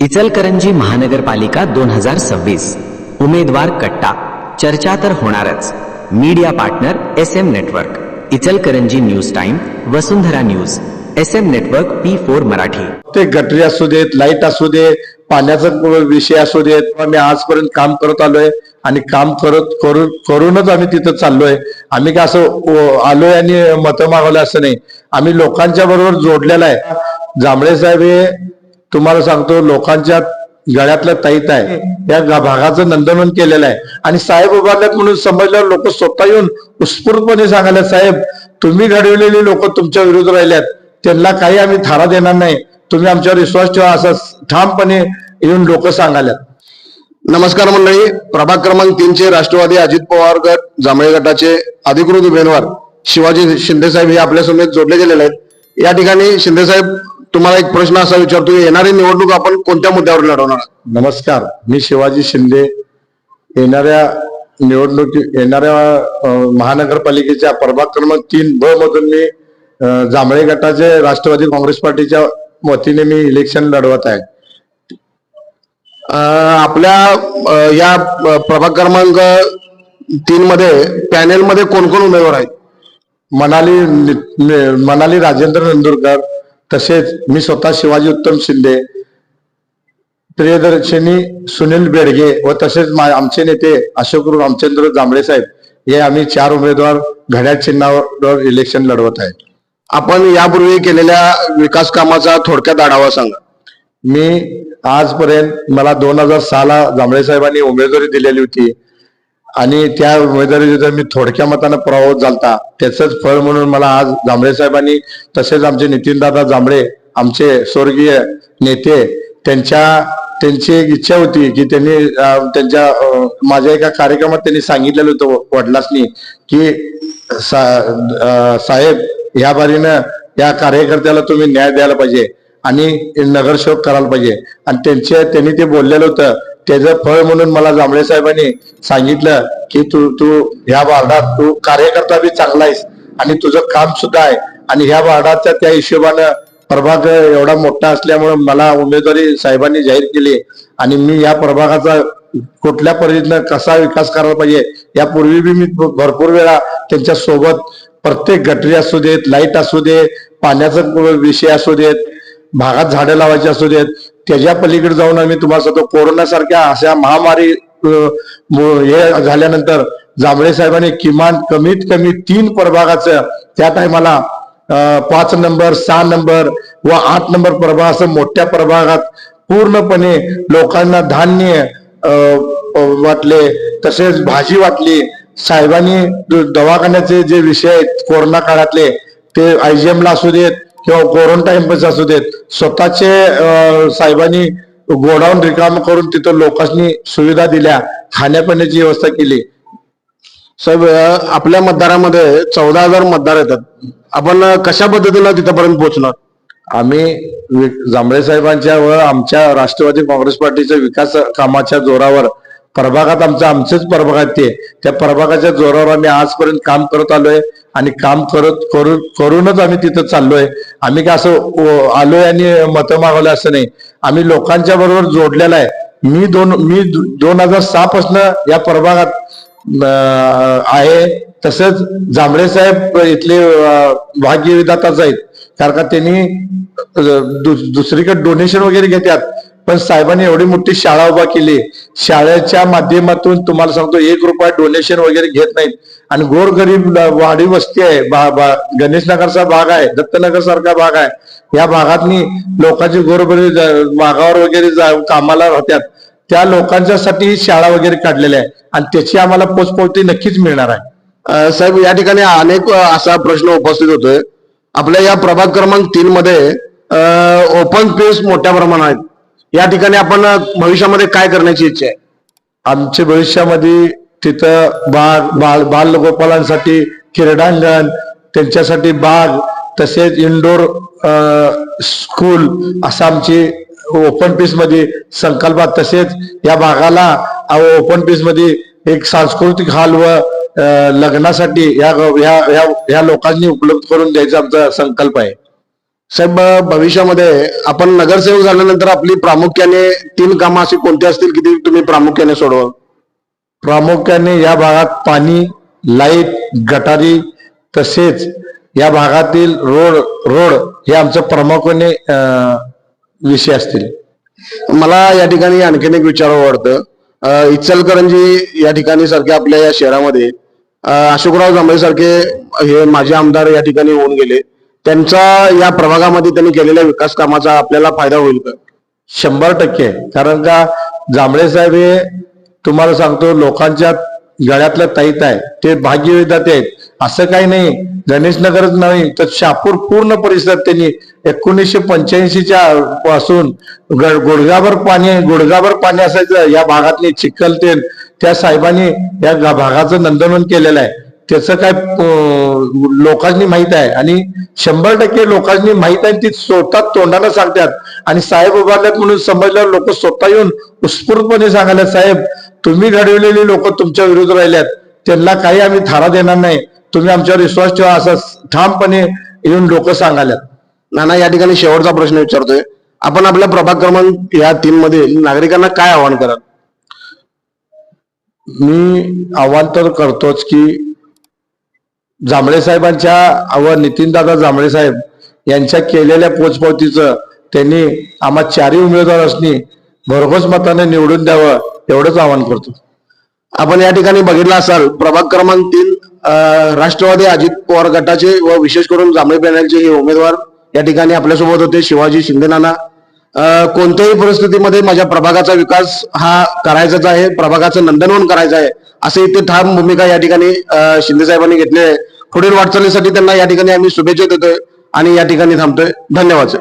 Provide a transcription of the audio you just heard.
इचलकरंजी महानगरपालिका दोन हजार सव्वीस. उमेदवार कट्टा. चर्चा तर होणारच. Media partner S M network. Ichalkaranji news time Vasundhara news. S M network P four Marathi. ते गटरी असू देत लाइट असू दे पाण्याचा विषय असू देत आम्ही आजपर्यंत काम करत आलोय आणि काम करत करून करूनच आम्ही तिथं चाललोय. आम्ही काय असं आलोय आणि मतं मागवलं असं नाही. आम्ही लोकांच्या बरोबर जोडलेलं आहे. जांभळे साहेब हे तुम्हाला सांगतो लोकांच्या गळ्यातलं ताईत आहे. या भागाचं नंदनवन केलेलं आहे. आणि साहेब उभारल्यात म्हणून समजल्यावर लोक स्वतः येऊन उत्स्फूर्तपणे सांगायला साहेब तुम्ही घडवलेली लोक तुमच्या विरुद्ध राहिल्यात. त्यांना काही आम्ही थारा देणार नाही. तुम्ही आमच्यावर विश्वास ठेवा असं ठामपणे येऊन लोक सांगायला नमस्कार मंडळी. प्रभाग क्रमांक तीनचे राष्ट्रवादी अजित पवार गट जांभळे गटाचे अधिकृत उमेदवार शिवाजी शिंदे साहेब हे आपल्या समेत जोडले गेलेले आहेत. या ठिकाणी शिंदे साहेब तुम्हाला एक प्रश्न असा विचारतो येणारी निवडणूक आपण कोणत्या मुद्द्यावर लढवणार? नमस्कार मी शिवाजी शिंदे. येणाऱ्या निवडणुकी येणाऱ्या महानगरपालिकेच्या प्रभाग क्रमांक तीन ब मधून मी जांभळे गटाचे राष्ट्रवादी काँग्रेस पार्टीच्या वतीने मी इलेक्शन लढवत आहे. आपल्या या प्रभाग क्रमांक तीन मध्ये पॅनेल मध्ये कोण कोण उमेदवार आहेत? मनाली मनाली राजेंद्र नंदुरकर तसेच मी स्वतः शिवाजी उत्तम शिंदे प्रियदर्शनी सुनील बेडगे व तसेच आमचे नेते अशोक रामचंद्र जांभळे साहेब हे आम्ही चार उमेदवार घड्याळ चिन्हावर इलेक्शन लढवत आहे आपण यापूर्वी केलेल्या विकास कामाचा थोडक्यात आढावा सांगा. मी आजपर्यंत मला दोन हजार सहाला जांभळे साहेबांनी उमेदवारी दिलेली होती. आणि त्या उमेदवारीचा मी थोडक्या मतानं पराभूत झालता. त्याचंच फळ म्हणून मला आज जांभळे साहेबांनी तसेच आमचे नितीनदादा जांभळे आमचे स्वर्गीय नेते त्यांच्या त्यांची एक इच्छा होती की त्यांनी त्यांच्या माझ्या एका कार्यक्रमात त्यांनी सांगितलेलं होतं वडिलांनी की साहेब या बारीनं या कार्यकर्त्याला तुम्ही न्याय द्यायला पाहिजे आणि नगरसेवक करायला पाहिजे. आणि त्यांचे त्यांनी ते बोललेलं होतं त्याचं फळ म्हणून मला जांभळे साहेबांनी सांगितलं की तू तू ह्या वार्डात तू कार्यकर्ता बी चांगला आहेस आणि तुझं काम सुद्धा आहे. आणि ह्या वार्डाच्या त्या हिशोबानं प्रभाग एवढा मोठा असल्यामुळे मला उमेदवारी साहेबांनी जाहीर केली. आणि मी या प्रभागाचा कुठल्या पद्धतीनं कसा विकास करायला पाहिजे यापूर्वी बी मी भरपूर वेळा त्यांच्यासोबत प्रत्येक गटरी असू देत लाइट असू दे पाण्याचा विषय असू देत भागात झाडं लावायची असू देत त्याच्या पलीकडे जाऊन आम्ही तुम्हाला सांगतो कोरोना सारख्या अशा महामारी हे झाल्यानंतर जांभळे साहेबांनी किमान कमीत कमी तीन प्रभागाचं त्या टायमाला पाच नंबर सहा नंबर व आठ नंबर प्रभाग असं मोठ्या प्रभागात पूर्णपणे लोकांना धान्य वाटले तसेच भाजी वाटली. साहेबांनी दवाखान्याचे जे विषय आहेत कोरोना काळातले ते आयजीएमला असू देत किंवा क्वारंटाईन असू देत. स्वतःचे साहेबांनी गोडाऊन रिकाम करून तिथं लोकांनी सुविधा दिल्या. खाण्यापिण्याची व्यवस्था केली. साहेब आपल्या मतदारामध्ये चौदा हजार मतदार येतात. आपण कशा पद्धतीनं तिथपर्यंत पोहोचणार? आम्ही जांभळे साहेबांच्या व आमच्या राष्ट्रवादी काँग्रेस पार्टीच्या विकास कामाच्या जोरावर प्रभागात आमचं आमचेच प्रभागात ते. त्या प्रभागाच्या जोरावर आम्ही आजपर्यंत काम करत आलोय आणि काम करत करू करूनच आम्ही तिथं चाललोय. आम्ही काय असं आलोय आणि मतं मागवलं असं नाही. आम्ही लोकांच्या बरोबर जोडलेला आहे. मी दोन मी दोन हजार सहा पासन या प्रभागात आहे. तसंच जांभळे साहेब इथले भाग्यविधाताच आहेत. कारण का त्यांनी दुसरीकडे डोनेशन वगैरे घेतात. पण साहेबांनी एवढी मोठी शाळा उभा केली. शाळेच्या माध्यमातून तुम्हाला सांगतो एक रुपया डोनेशन वगैरे घेत नाहीत. आणि गोरगरीब वाडी वस्ती आहे गणेश नगरचा भाग आहे दत्तनगर सारखा भाग आहे. या भागातनी लोकांची गोरगरीब भागावर मागावर वगैरे जा- कामाला राहतात. त्या लोकांच्यासाठी शाळा वगैरे काढलेल्या आहे. आणि त्याची आम्हाला पोचपावती नक्कीच मिळणार आहे. साहेब या ठिकाणी अनेक असा प्रश्न उपस्थित होतोय. आपल्या या प्रभाग क्रमांक तीन मध्ये ओपन स्पेस मोठ्या प्रमाणात आहेत. या ठिकाणी आपण भविष्यामध्ये काय करण्याची इच्छा आहे? आमच्या भविष्यामध्ये तिथं बाग बाल बालगोपालांसाठी क्रीडांगण त्यांच्यासाठी बाग तसेच इंडोर स्कूल असं आमची ओपन पीसमध्ये संकल्पात तसेच या भागाला ओपन पीसमध्ये एक सांस्कृतिक हॉल व लग्नासाठी या या या- या लोकांनी उपलब्ध करून द्यायचा आमचा संकल्प आहे. साहेब भविष्यामध्ये आपण नगरसेवक झाल्यानंतर आपली प्रामुख्याने तीन कामं अशी कोणती असतील की ती तुम्ही प्रामुख्याने सोडवाल? प्रामुख्याने या भागात पाणी लाइट गटारी तसेच या भागातील रोड रोड हे आमचं प्रामुख्याने विषय असतील. मला या ठिकाणी आणखीन एक विचारावं वाटतं. इचलकरंजी या ठिकाणी सारख्या आपल्या या शहरामध्ये अशोकराव जांभळे सारखे हे माजी आमदार या ठिकाणी होऊन गेले. त्यांचा या प्रभागामध्ये त्यांनी केलेल्या विकास कामाचा आपल्याला फायदा होईल का? शंभर टक्के. कारण का जांभळे साहेब हे तुम्हाला सांगतो लोकांच्या गळ्यातलं ताईत आहे. ते भाग्य विधाते आहेत. असं काही नाही. गणेशनगरच नाही तर शापूर पूर्ण परिसरात त्यांनी एकोणीसशे पंच्याऐंशीच्या पासून ग- गुडघाभर पाणी गुडघाभर पाणी असायचं. या भागातले चिखल तेल त्या साहेबांनी या भागाचं नंदनवन केलेलं आहे. त्याचं काय लोकांनी माहीत आहे. आणि शंभर टक्के लोकांनी माहीत आहे ती स्वतः तोंडानं सांगतात. आणि साहेब उभारल्यात म्हणून समजल्यावर लोक स्वतः येऊन उत्स्फूर्तपणे सांगायला साहेब तुम्ही घडवलेली लोक तुमच्या विरुद्ध राहिल्यात. त्यांना काही आम्ही थारा देणार नाही. तुम्ही आमच्यावर विश्वास ठेवा असं ठामपणे येऊन लोक सांगायल्यात नाना या ठिकाणी शेवटचा प्रश्न विचारतोय. आपण आपल्या प्रभाग क्रमांक या तीन मध्ये नागरिकांना काय आवाहन कराल? मी आव्हान तर करतोच की जांभळे साहेबांच्या व नितीनदादा जांभळे साहेब यांच्या केलेल्या पोचपावतीचं त्यांनी आम्हा चारही उमेदवारांनी भरघोस मताने निवडून द्यावं एवढंच आवाहन करतो. आपण या ठिकाणी बघितलं असाल प्रभाग क्रमांक तीन अं, राष्ट्रवादी अजित पवार गटाचे व विशेष करून जांभळे पॅनलचे हे उमेदवार या ठिकाणी आपल्यासोबत होते शिवाजी शिंदे नाना. कोणत्याही परिस्थितीमध्ये माझ्या प्रभागाचा विकास हा करायचाच आहे प्रभागाचं नंदनवन करायचं आहे असे इथे ठाम भूमिका या ठिकाणी शिंदे साहेबांनी घेतली आहे. पुढील वाटचालीसाठी त्यांना या ठिकाणी आम्ही शुभेच्छा देतोय आणि या ठिकाणी थांबतोय. धन्यवाद